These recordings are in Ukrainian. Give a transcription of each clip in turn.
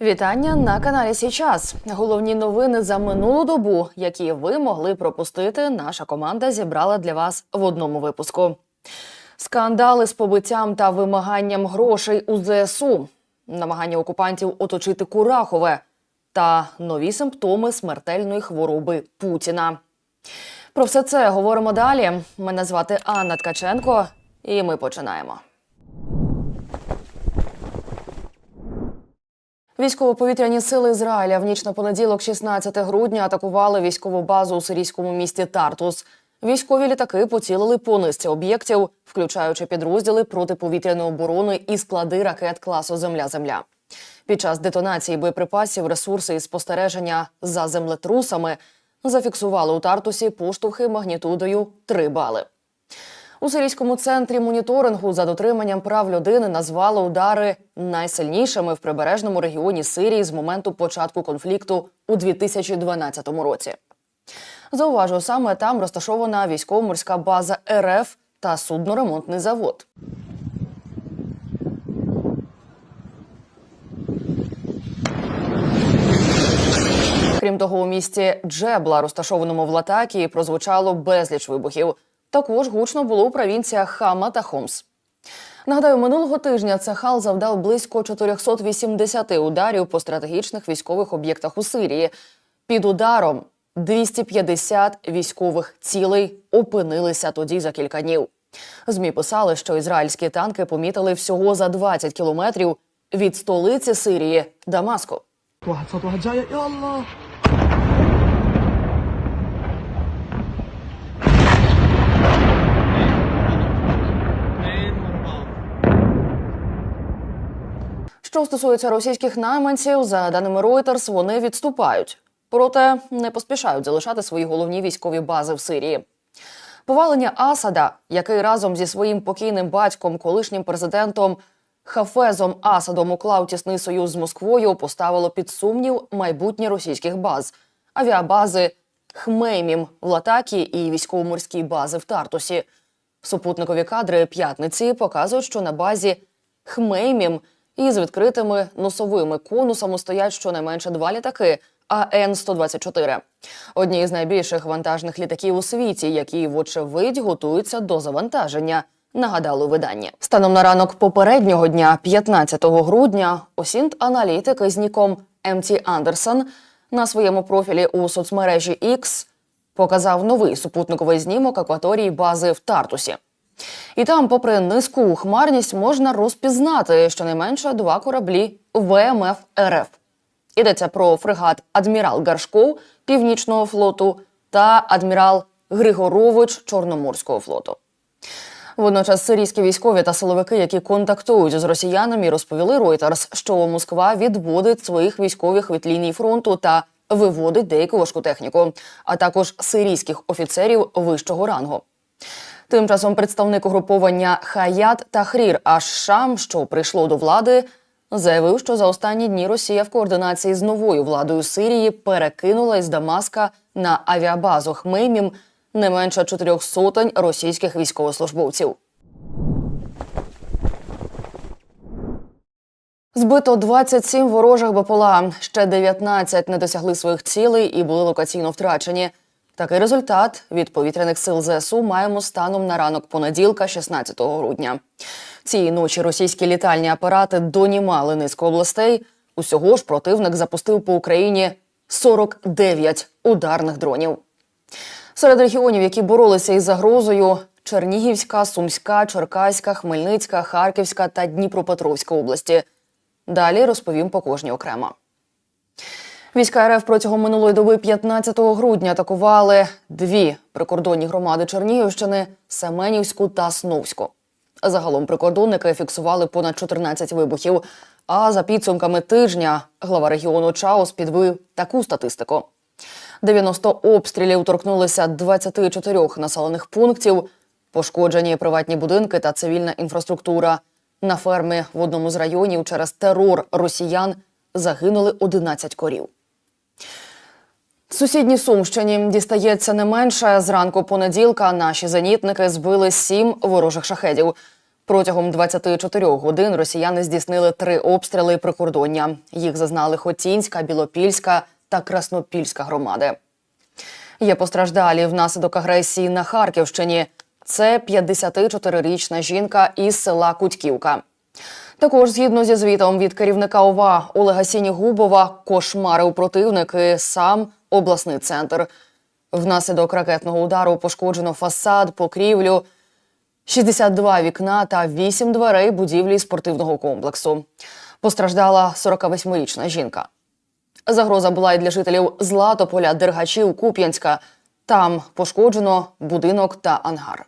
Вітання на каналі Січас. Головні новини за минулу добу, які ви могли пропустити. Наша команда зібрала для вас в одному випуску. Скандали з побиттям та вимаганням грошей у ЗСУ, намагання окупантів оточити Курахове та нові симптоми смертельної хвороби Путіна. Про все це говоримо далі. Мене звати Анна Ткаченко, і ми починаємо. Військово-повітряні сили Ізраїля в ніч на понеділок, 16 грудня, атакували військову базу у сирійському місті Тартус. Військові літаки поцілили по низці об'єктів, включаючи підрозділи протиповітряної оборони і склади ракет класу Земля-Земля. Під час детонації боєприпасів, ресурси і спостереження за землетрусами зафіксували у Тартусі поштовхи магнітудою 3 бали. У сирійському центрі моніторингу за дотриманням прав людини назвали удари найсильнішими в прибережному регіоні Сирії з моменту початку конфлікту у 2012 році. Зауважу, саме там розташована військово-морська база РФ та судноремонтний завод. Крім того, у місті Джебла, розташованому в Латакії, прозвучало безліч вибухів. Також гучно було у провінціях Хама та Хомс. Нагадаю, минулого тижня Цехал завдав близько 480 ударів по стратегічних військових об'єктах у Сирії. Під ударом 250 військових цілей опинилися тоді за кілька днів. Змі писали, що ізраїльські танки помітили всього за 20 кілометрів від столиці Сирії Дамаску. Що стосується російських найманців, за даними Reuters, вони відступають, проте не поспішають залишати свої головні військові бази в Сирії. Повалення Асада, який разом зі своїм покійним батьком, колишнім президентом Хафезом Асадом уклав тісний союз з Москвою, поставило під сумнів майбутнє російських баз, авіабази Хмеймім в Латакі і військово-морські бази в Тартусі. Супутникові кадри п'ятниці показують, що на базі Хмеймім із відкритими носовими конусами стоять щонайменше два літаки АН-124. Одні із найбільших вантажних літаків у світі, які, вочевидь, готуються до завантаження. Нагадали у виданні. Станом на ранок попереднього дня, 15 грудня, осінт аналітики з ніком МТ Андерсон на своєму профілі у соцмережі X показав новий супутниковий знімок акваторії бази в Тартусі. І там, попри низьку хмарність, можна розпізнати щонайменше два кораблі ВМФ РФ. Йдеться про фрегат Адмірал Гаршков Північного флоту та адмірал Григорович Чорноморського флоту. Водночас сирійські військові та силовики, які контактують з росіянами, розповіли Reuters, що Москва відводить своїх військових від лінії фронту та виводить деяку важку техніку, а також сирійських офіцерів вищого рангу. Тим часом представник угруповання Хаят Тахрір Аш-Шам, що прийшло до влади, заявив, що за останні дні Росія в координації з новою владою Сирії перекинула із Дамаска на авіабазу Хмеймім не менше чотирьох сотень російських військовослужбовців. Збито 27 ворожих БПЛА, ще 19 не досягли своїх цілей і були локаційно втрачені. Такий результат від повітряних сил ЗСУ маємо станом на ранок понеділка, 16 грудня. Цієї ночі російські літальні апарати донімали низку областей. Усього ж противник запустив по Україні 49 ударних дронів. Серед регіонів, які боролися із загрозою, Чернігівська, Сумська, Черкаська, Хмельницька, Харківська та Дніпропетровська області. Далі розповім по кожній окремо. Війська РФ протягом минулої доби 15 грудня атакували дві прикордонні громади Чернігівщини Семенівську та Сновську. Загалом прикордонники фіксували понад 14 вибухів. А за підсумками тижня глава регіону Чаус підвив таку статистику: 90 обстрілів торкнулися 24 населених пунктів, пошкоджені приватні будинки та цивільна інфраструктура. На фермі в одному з районів через терор росіян загинули 11 корів. Сусідній Сумщині дістається не менше. Зранку понеділка наші зенітники збили сім ворожих шахедів. Протягом 24 годин росіяни здійснили три обстріли прикордоння. Їх зазнали Хотінська, Білопільська та Краснопільська громади. Є постраждалі внаслідок агресії на Харківщині. Це 54-річна жінка із села Кутьківка. Також, згідно зі звітом від керівника ОВА Олега Сінігубова, кошмарив противники сам обласний центр. Внаслідок ракетного удару пошкоджено фасад, покрівлю, 62 вікна та 8 дверей будівлі спортивного комплексу. Постраждала 48-річна жінка. Загроза була і для жителів Златополя, Дергачів, Куп'янська. Там пошкоджено будинок та ангар.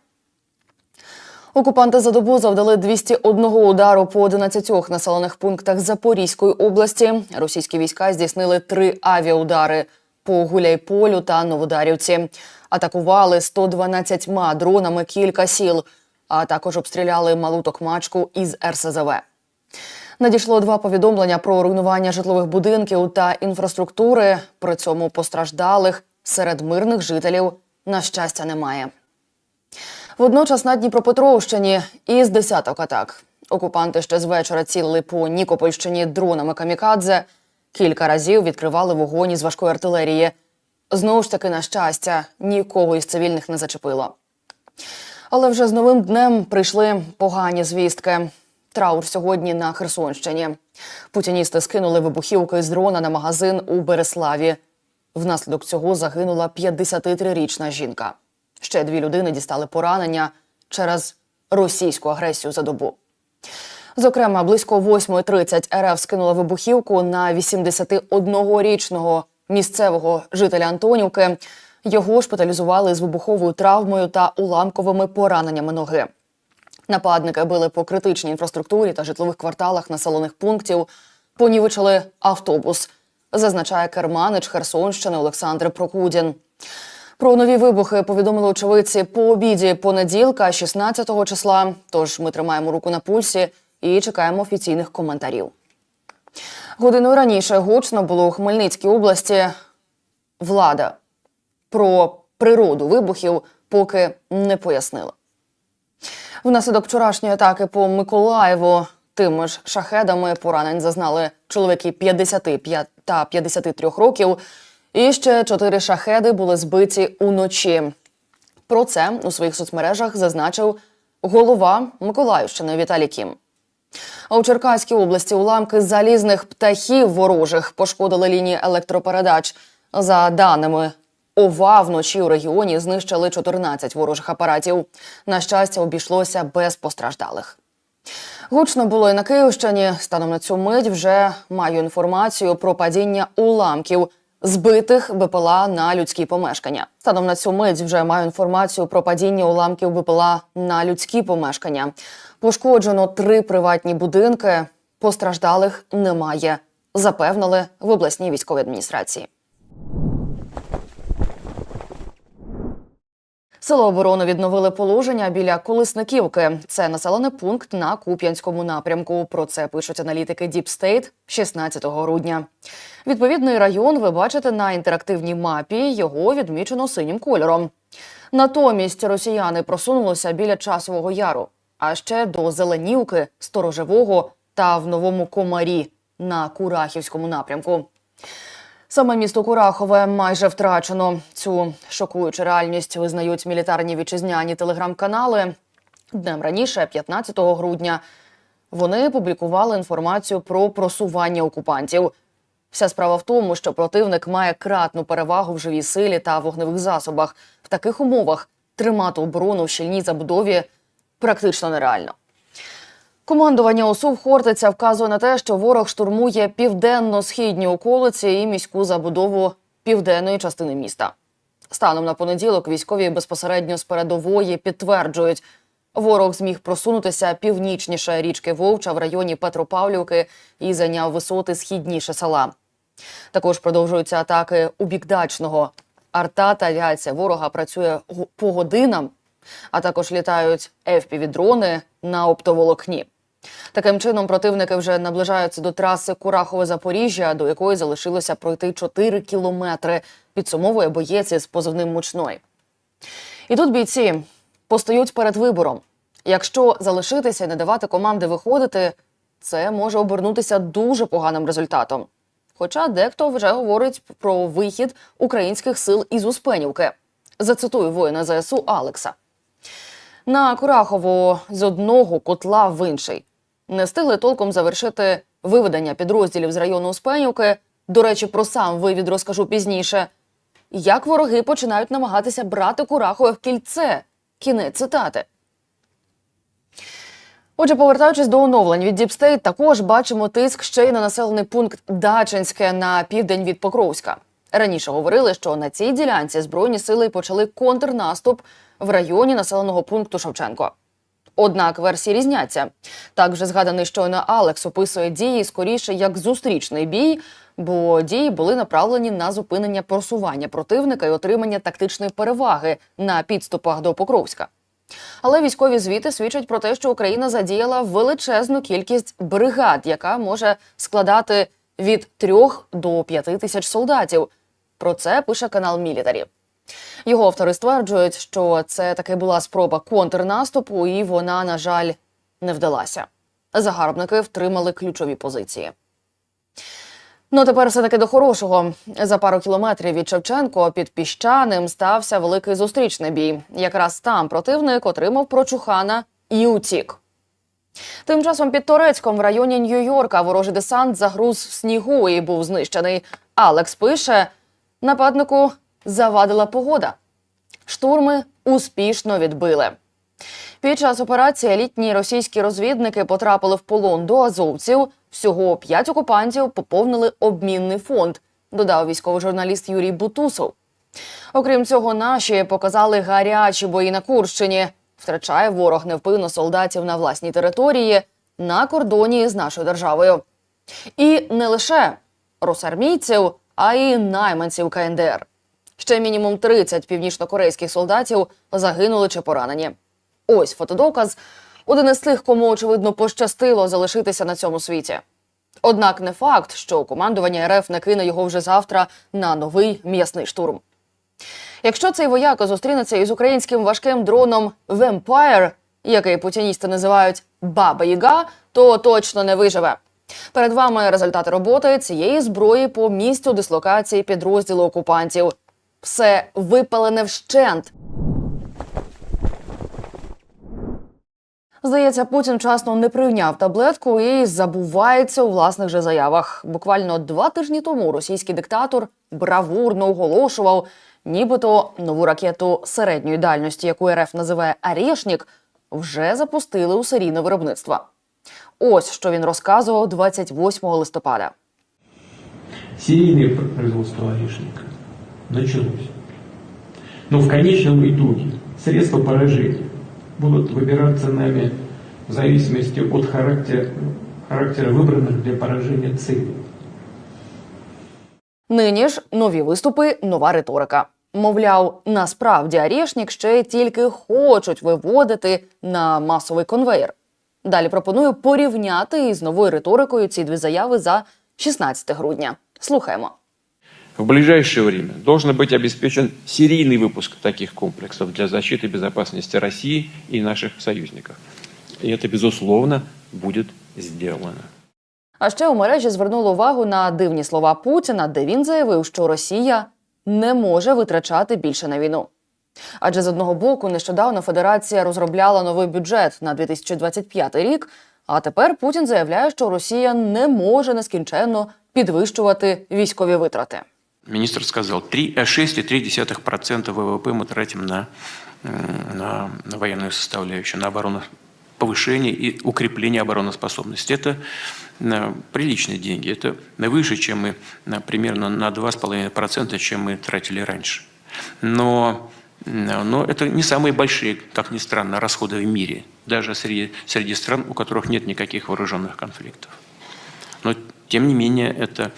Окупанти за добу завдали 201 удару по 11 населених пунктах Запорізької області. Російські війська здійснили три авіаудари по Гуляйполю та Новодарівці. Атакували 112 дронами кілька сіл, а також обстріляли малу токмачку із РСЗВ. Надійшло два повідомлення про руйнування житлових будинків та інфраструктури. При цьому постраждалих серед мирних жителів на щастя немає. Водночас на Дніпропетровщині із десяток атак. Окупанти ще з вечора цілили по Нікопольщині дронами камікадзе. Кілька разів відкривали вогонь із важкої артилерії. Знову ж таки, на щастя, нікого із цивільних не зачепило. Але вже з новим днем прийшли погані звістки. Траур сьогодні на Херсонщині. Путіністи скинули вибухівки з дрона на магазин у Береславі. Внаслідок цього загинула 53-річна жінка. Ще дві людини дістали поранення через російську агресію за добу. Зокрема, близько 8.30 РФ скинула вибухівку на 81-річного місцевого жителя Антонівки. Його шпиталізували з вибуховою травмою та уламковими пораненнями ноги. Нападники били по критичній інфраструктурі та житлових кварталах населених пунктів, понівечили автобус, зазначає керманич Херсонщини Олександр Прокудін. Про нові вибухи повідомили очевидці по обіді понеділка, 16 числа. Тож ми тримаємо руку на пульсі і чекаємо офіційних коментарів. Годиною раніше гучно було у Хмельницькій області. Влада про природу вибухів поки не пояснила. Внаслідок вчорашньої атаки по Миколаєву тими ж шахедами поранень зазнали чоловіки 55 та 53 років. І ще чотири шахеди були збиті уночі. Про це у своїх соцмережах зазначив голова Миколаївщини Віталій Кім. А у Черкаській області уламки залізних птахів ворожих пошкодили лінії електропередач. За даними ОВА, вночі у регіоні знищили 14 ворожих апаратів. На щастя, обійшлося без постраждалих. Гучно було і на Київщині. Станом на цю мить вже маю інформацію про падіння уламків збитих БПЛА на людські помешкання. Станом на цю мить вже маю інформацію про падіння уламків БПЛА на людські помешкання. Пошкоджено три приватні будинки. Постраждалих немає. Запевнили в обласній військовій адміністрації. Село оборони відновили положення біля Колесниківки. Це населений пункт на Куп'янському напрямку. Про це пишуть аналітики State 16 грудня. Відповідний район ви бачите на інтерактивній мапі. Його відмічено синім кольором. Натомість росіяни просунулися біля часового яру, а ще до Зеленівки, Сторожевого та в новому комарі на Курахівському напрямку. Саме місто Курахове майже втрачено. Цю шокуючу реальність визнають мілітарні вітчизняні телеграм-канали. Днем раніше, 15 грудня, вони публікували інформацію про просування окупантів. Вся справа в тому, що противник має кратну перевагу в живій силі та вогневих засобах. В таких умовах тримати оборону в щільній забудові практично нереально. Командування ОСУ Хортиця вказує на те, що ворог штурмує південно-східні околиці і міську забудову південної частини міста. Станом на понеділок військові безпосередньо з передової підтверджують, ворог зміг просунутися північніше річки Вовча в районі Петропавлівки і зайняв висоти східніше села. Також продовжуються атаки у бік дачного. Арта та авіація ворога працює по годинам, а також літають FPV-дрони на оптоволокні. Таким чином, противники вже наближаються до траси Курахове-Запоріжжя, до якої залишилося пройти 4 кілометри. Підсумовує боєць із позивним мучной. І тут бійці постають перед вибором Якщо залишитися і не давати команди виходити, це може обернутися дуже поганим результатом. Хоча дехто вже говорить про вихід українських сил із Успенівки. Зацитую воїна ЗСУ Алекса. На Курахову з одного котла в інший. Не встигли толком завершити виведення підрозділів з району Успенівки. До речі, про сам вивід розкажу пізніше. Як вороги починають намагатися брати Курахове в кільце. Кінець цитати. Отже, повертаючись до оновлень від Діпстейт, також бачимо тиск ще й на населений пункт Дачинське на південь від Покровська. Раніше говорили, що на цій ділянці збройні сили почали контрнаступ в районі населеного пункту Шевченко. Однак версії різняться. Так вже згаданий щойно Алекс описує дії скоріше як зустрічний бій, бо дії були направлені на зупинення просування противника і отримання тактичної переваги на підступах до Покровська. Але військові звіти свідчать про те, що Україна задіяла величезну кількість бригад, яка може складати від трьох до п'яти тисяч солдатів. Про це пише канал Мілітарі. Його автори стверджують, що це таки була спроба контрнаступу, і вона, на жаль, не вдалася. Загарбники втримали ключові позиції. Ну, тепер все таки до хорошого. За пару кілометрів від Шевченко під піщаним стався великий зустрічний бій. Якраз там противник отримав прочухана і утік. Тим часом під Торецьком в районі Нью-Йорка ворожий десант загруз в снігу і був знищений. Алекс пише: нападнику завадила погода. Штурми успішно відбили. Під час операції елітні російські розвідники потрапили в полон до азовців. Всього п'ять окупантів поповнили обмінний фонд, додав військовий журналіст Юрій Бутусов. Окрім цього, наші показали гарячі бої на Курщині. Втрачає ворог невпинно солдатів на власній території на кордоні з нашою державою. І не лише росармійців, а й найманців КНДР. Ще мінімум 30 північнокорейських солдатів загинули чи поранені. Ось фотодоказ. Один із тих, кому очевидно пощастило залишитися на цьому світі. Однак не факт, що командування РФ не кине його вже завтра на новий м'ясний штурм. Якщо цей вояка зустрінеться із українським важким дроном Vampire, який путіністи називають Баба Яга, то точно не виживе. Перед вами результати роботи цієї зброї по місцю дислокації підрозділу окупантів. Все випалене вщент. Здається, Путін вчасно не прийняв таблетку і забувається у власних же заявах. Буквально два тижні тому російський диктатор бравурно оголошував, нібито нову ракету середньої дальності, яку РФ називає «Арєшнік», вже запустили у серійне виробництво. Ось що він розказував 28 листопада. Серийное пр- производство орешника началось. Но в конечном итоге средства поражения будут выбираться нами в зависимости от характера, характера выбранных для поражения целей. Нині ж нові виступи, нова риторика. Мовляв, насправді Арєшнік ще тільки хочуть виводити на масовий конвейер. Далі пропоную порівняти із новою риторикою ці дві заяви за 16 грудня. Слухаємо. В ближайшее время должен быть обеспечен серийный выпуск таких комплексов для защиты безопасности России и наших союзников. И это, безусловно, будет сделано. А ще у мережі звернули увагу на дивні слова Путіна, де він заявив, що Росія не може витрачати більше на війну. Адже з одного боку, нещодавно Федерація розробляла новий бюджет на 2025 рік. А тепер Путін заявляє, що Росія не може нескінченно підвищувати військові витрати. Министр сказал, 3, э, 6,3% ВВП мы тратим на, м, на, на военную составляющую, на оборону, повышение и укрепление обороноспособности. Это э, приличные деньги, это выше, чем мы на, примерно на 2,5%, чем мы тратили раньше. Но, но это не самые большие, как ни странно, расходы в мире, даже среди, среди стран, у которых нет никаких вооруженных конфликтов. Но, тем не менее, это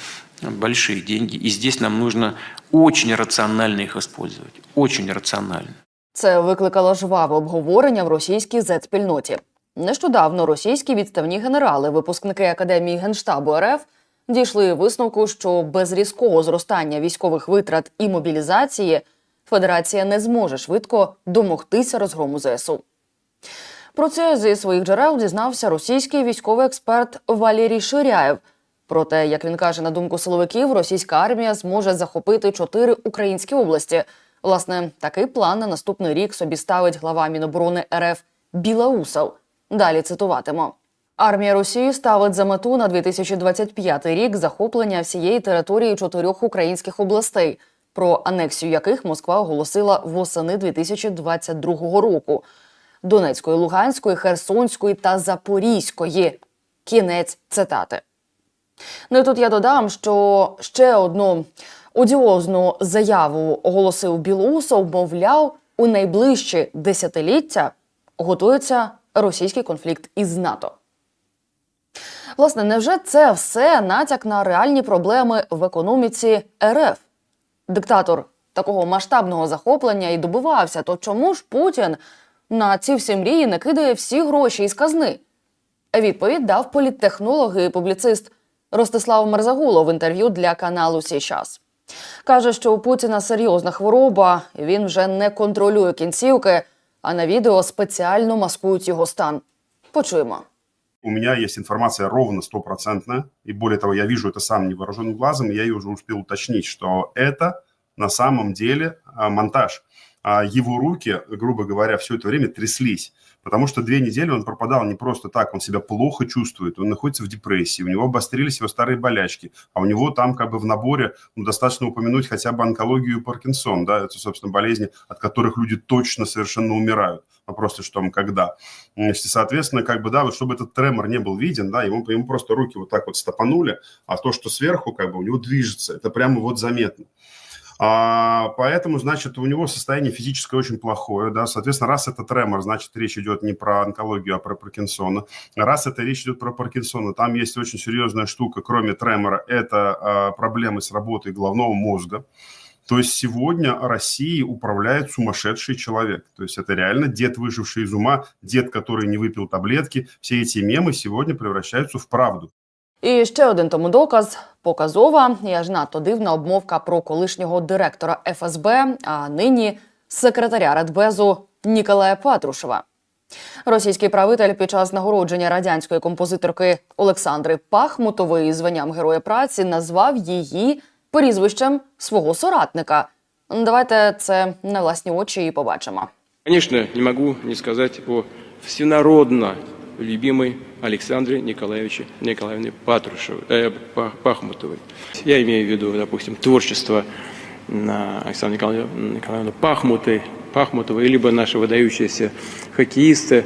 большие деньги. И здесь нам нужно очень рационально их использовать. Очень рационально. Це викликало жваве обговорення в російській зет-спільноті. Нещодавно російські відставні генерали, випускники академії генштабу РФ, дійшли висновку, що без різкого зростання військових витрат і мобілізації Федерація не зможе швидко домогтися розгрому ЗСУ. Про це зі своїх джерел дізнався російський військовий експерт Валерій Ширяєв. Проте, як він каже, на думку силовиків, російська армія зможе захопити чотири українські області. Власне, такий план на наступний рік собі ставить глава Міноборони РФ Білаусов. Далі цитуватиму. Армія Росії ставить за мету на 2025 рік захоплення всієї території чотирьох українських областей, про анексію яких Москва оголосила восени 2022 року: Донецької, Луганської, Херсонської та Запорізької. Кінець цитати. Ну і тут я додам, що ще одну одіозну заяву оголосив Білоусов, мовляв, у найближчі десятиліття готується російський конфлікт із НАТО. Власне, невже це все натяк на реальні проблеми в економіці РФ? Диктатор такого масштабного захоплення і добивався, то чому ж Путін на ці всі мрії не кидає всі гроші із казни? Відповідь дав політтехнолог і публіцист Ростислав Мерзагулов в інтерв'ю для каналу Січас. Каже, що у Путіна серйозна хвороба, він вже не контролює кінцівки, а на відео спеціально маскують його стан. Почуємо. У меня есть информация ровно стопроцентная, и более того, я вижу это сам невооруженным глазом, и я ее уже успел уточнить, что это на самом деле а, монтаж. А его руки, грубо говоря, все это время тряслись, Потому что две недели он пропадал не просто так, он себя плохо чувствует, он находится в депрессии, у него обострились его старые болячки, а у него там как бы в наборе, ну, достаточно упомянуть хотя бы онкологию и Паркинсон, да, это, собственно, болезни, от которых люди точно совершенно умирают. Вопрос лишь в том, когда. Значит, соответственно, как бы, да, вот чтобы этот тремор не был виден, да, ему, ему просто руки вот так вот стопанули, а то, что сверху, как бы, у него движется, это прямо вот заметно. А, поэтому, значит, у него состояние физическое очень плохое, да, соответственно, раз это тремор, значит, речь идет не про онкологию, а про Паркинсона. Раз это речь идет про Паркинсона, там есть очень серьезная штука, кроме тремора, это а, проблемы с работой головного мозга. То есть сегодня Россией управляет сумасшедший человек. То есть это реально дед, выживший из ума, дед, который не выпил таблетки. Все эти мемы сегодня превращаются в правду. І ще один тому доказ показова і аж надто дивна обмовка про колишнього директора ФСБ, а нині секретаря Радбезу Ніколая Патрушева. Російський правитель під час нагородження радянської композиторки Олександри Пахмутової званням Героя праці назвав її прізвищем свого соратника. Давайте це на власні очі і побачимо. Конечно, не могу не сказать о всенародно любимой Александре Николаевиче Николаевне Патрушевой, э, Па- Пахмутовой. Я имею в виду, допустим, творчество на Александры Николаевны, Николаевны Пахмутой, Пахмутовой, либо наши выдающиеся хоккеисты.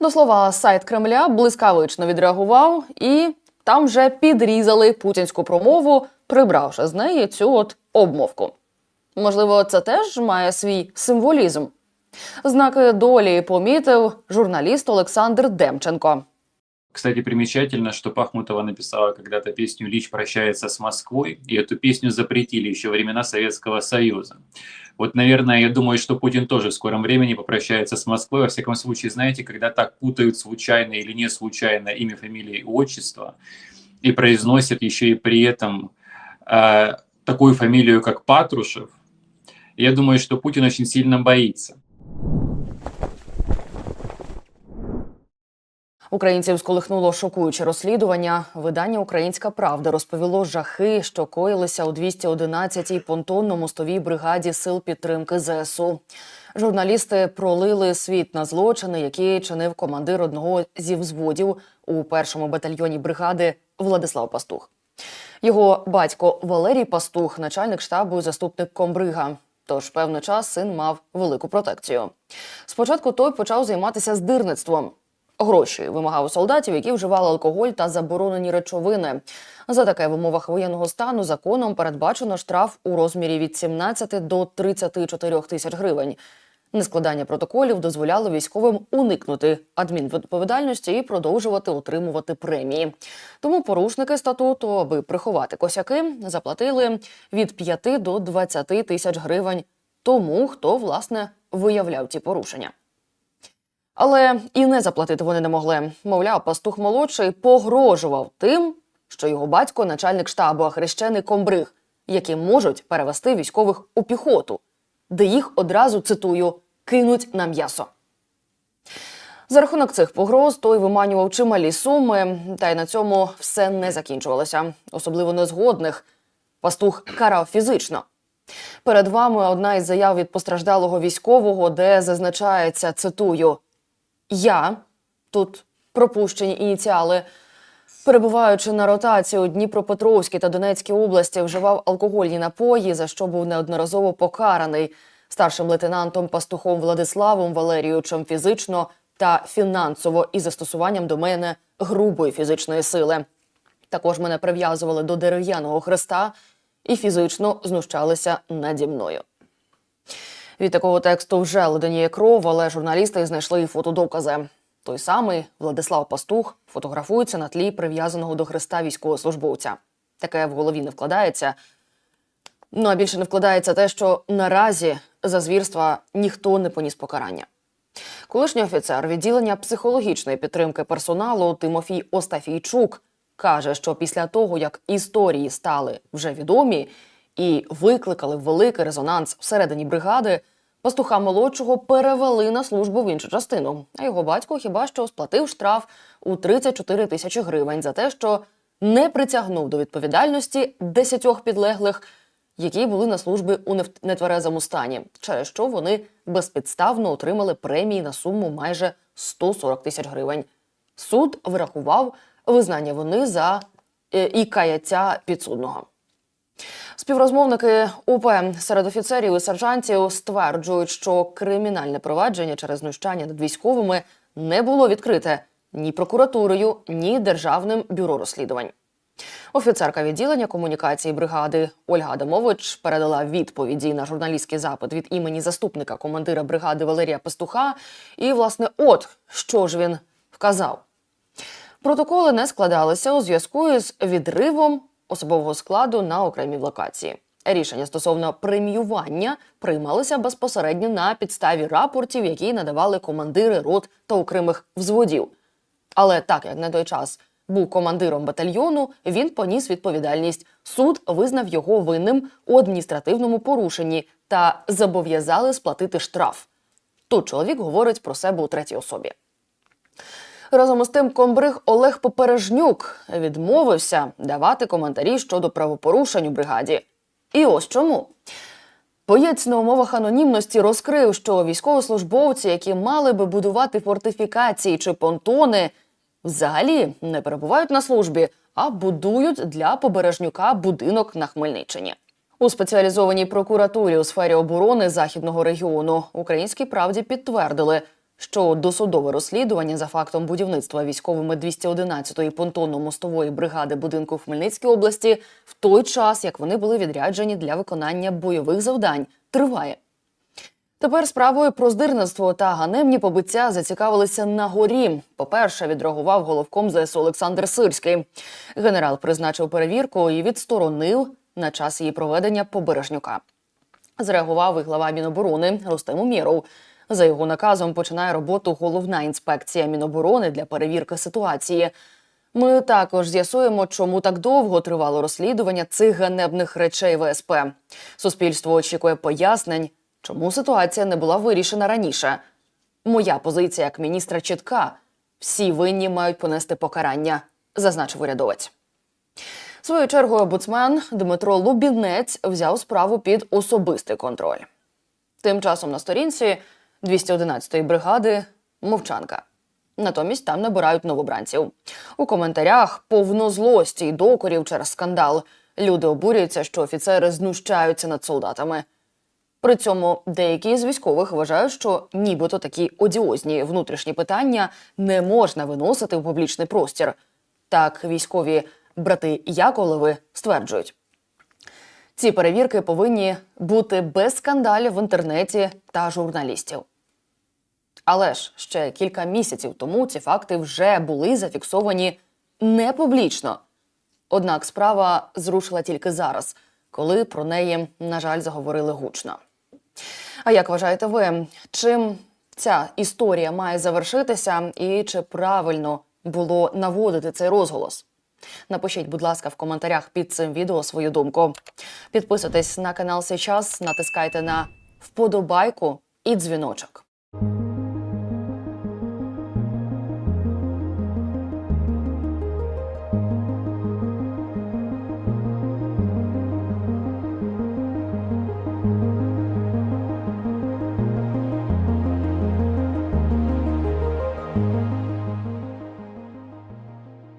До слова, сайт Кремля блискавично відреагував, і там вже підрізали путінську промову, прибравши з неї цю от обмовку. Можливо, це теж має свій символізм. Знаки долі помітив журналіст Олександр Демченко. Кстати, примечательно, что Пахмутова написала когда-то песню «Лич прощается с Москвой», и эту песню запретили еще времена Советского Союза. Вот, наверное, я думаю, что Путин тоже в скором времени попрощается с Москвой. Во всяком случае, знаете, когда так путают случайно или не случайно имя, фамилия и отчество, и произносят еще и при этом э, такую фамилию, как Патрушев, я думаю, что Путин очень сильно боится. Українців сколихнуло шокуюче розслідування. Видання Українська Правда розповіло жахи, що коїлися у 211-й понтонно-мостовій бригаді сил підтримки ЗСУ. Журналісти пролили світ на злочини, які чинив командир одного зі взводів у першому батальйоні бригади Владислав Пастух. Його батько Валерій Пастух, начальник штабу і заступник комбрига. Тож певний час син мав велику протекцію. Спочатку той почав займатися здирництвом. Гроші вимагав солдатів, які вживали алкоголь та заборонені речовини. За таке в умовах воєнного стану законом передбачено штраф у розмірі від 17 до 34 тисяч гривень. Нескладання протоколів дозволяло військовим уникнути адмінвідповідальності і продовжувати отримувати премії. Тому порушники статуту, аби приховати косяки, заплатили від 5 до 20 тисяч гривень тому, хто власне виявляв ці порушення. Але і не заплатити вони не могли. Мовляв, пастух молодший погрожував тим, що його батько начальник штабу, а хрещений комбриг, які можуть перевести військових у піхоту, де їх одразу цитую кинуть на м'ясо. За рахунок цих погроз той виманював чималі суми, та й на цьому все не закінчувалося. Особливо незгодних пастух карав фізично. Перед вами одна із заяв від постраждалого військового, де зазначається цитую: Я тут пропущені ініціали. Перебуваючи на ротації у Дніпропетровській та Донецькій області, вживав алкогольні напої, за що був неодноразово покараний старшим лейтенантом Пастухом Владиславом Валерійовичем фізично та фінансово із застосуванням до мене грубої фізичної сили. Також мене прив'язували до дерев'яного хреста і фізично знущалися наді мною. Від такого тексту вже леденіє кров, але журналісти знайшли і фотодокази. Той самий Владислав Пастух фотографується на тлі прив'язаного до хреста військовослужбовця. Таке в голові не вкладається. Ну а більше не вкладається те, що наразі за звірства ніхто не поніс покарання. Колишній офіцер відділення психологічної підтримки персоналу Тимофій Остафійчук каже, що після того, як історії стали вже відомі і викликали великий резонанс всередині бригади, пастуха молодшого перевели на службу в іншу частину. А його батько хіба що сплатив штраф у 34 тисячі гривень за те, що не притягнув до відповідальності десятьох підлеглих, які були на службі у нетверезому стані, через що вони безпідставно отримали премії на суму майже 140 тисяч гривень. Суд врахував визнання вини за е, і каяття підсудного. Співрозмовники УП серед офіцерів і сержантів стверджують, що кримінальне провадження через знущання над військовими не було відкрите ні прокуратурою, ні державним бюро розслідувань. Офіцерка відділення комунікації бригади Ольга Адамович передала відповіді на журналістський запит від імені заступника командира бригади Валерія Пастуха. І, власне, от що ж він вказав. Протоколи не складалися у зв'язку із відривом особового складу на окремій локації. Рішення стосовно преміювання приймалися безпосередньо на підставі рапортів, які надавали командири рот та окремих взводів. Але так як на той час був командиром батальйону, він поніс відповідальність. Суд визнав його винним у адміністративному порушенні та зобов'язали сплатити штраф. Тут чоловік говорить про себе у третій особі. Разом із тим, комбриг Олег Попережнюк відмовився давати коментарі щодо правопорушень у бригаді. І ось чому. Боєць на умовах анонімності розкрив, що військовослужбовці, які мали би будувати фортифікації чи понтони, взагалі не перебувають на службі, а будують для побережнюка будинок на Хмельниччині. У спеціалізованій прокуратурі у сфері оборони західного регіону українській правді підтвердили, що досудове розслідування за фактом будівництва військовими 211-ї понтонно-мостової бригади будинку в Хмельницькій області в той час, як вони були відряджені для виконання бойових завдань, триває. Тепер справою про здирництво та ганебні побиття зацікавилися на горі. По-перше, відреагував головком ЗСУ Олександр Сирський. Генерал призначив перевірку і відсторонив на час її проведення побережнюка. Зреагував і глава Міноборони Рустем Умєров. За його наказом починає роботу головна інспекція Міноборони для перевірки ситуації. Ми також з'ясуємо, чому так довго тривало розслідування цих ганебних речей ВСП. Суспільство очікує пояснень, чому ситуація не була вирішена раніше. Моя позиція як міністра чітка: всі винні мають понести покарання, зазначив урядовець. Свою чергою омбудсмен Дмитро Лубінець взяв справу під особистий контроль. Тим часом на сторінці 211-ї бригади мовчанка. Натомість там набирають новобранців. У коментарях повно злості й докорів через скандал. Люди обурюються, що офіцери знущаються над солдатами. При цьому деякі з військових вважають, що нібито такі одіозні внутрішні питання не можна виносити в публічний простір. Так, військові брати Яковлеви стверджують. Ці перевірки повинні бути без скандалів в інтернеті та журналістів. Але ж ще кілька місяців тому ці факти вже були зафіксовані не публічно. Однак справа зрушила тільки зараз, коли про неї, на жаль, заговорили гучно. А як вважаєте ви, чим ця історія має завершитися, і чи правильно було наводити цей розголос? Напишіть, будь ласка, в коментарях під цим відео свою думку. Підписуйтесь на канал сейчас, натискайте на вподобайку і дзвіночок.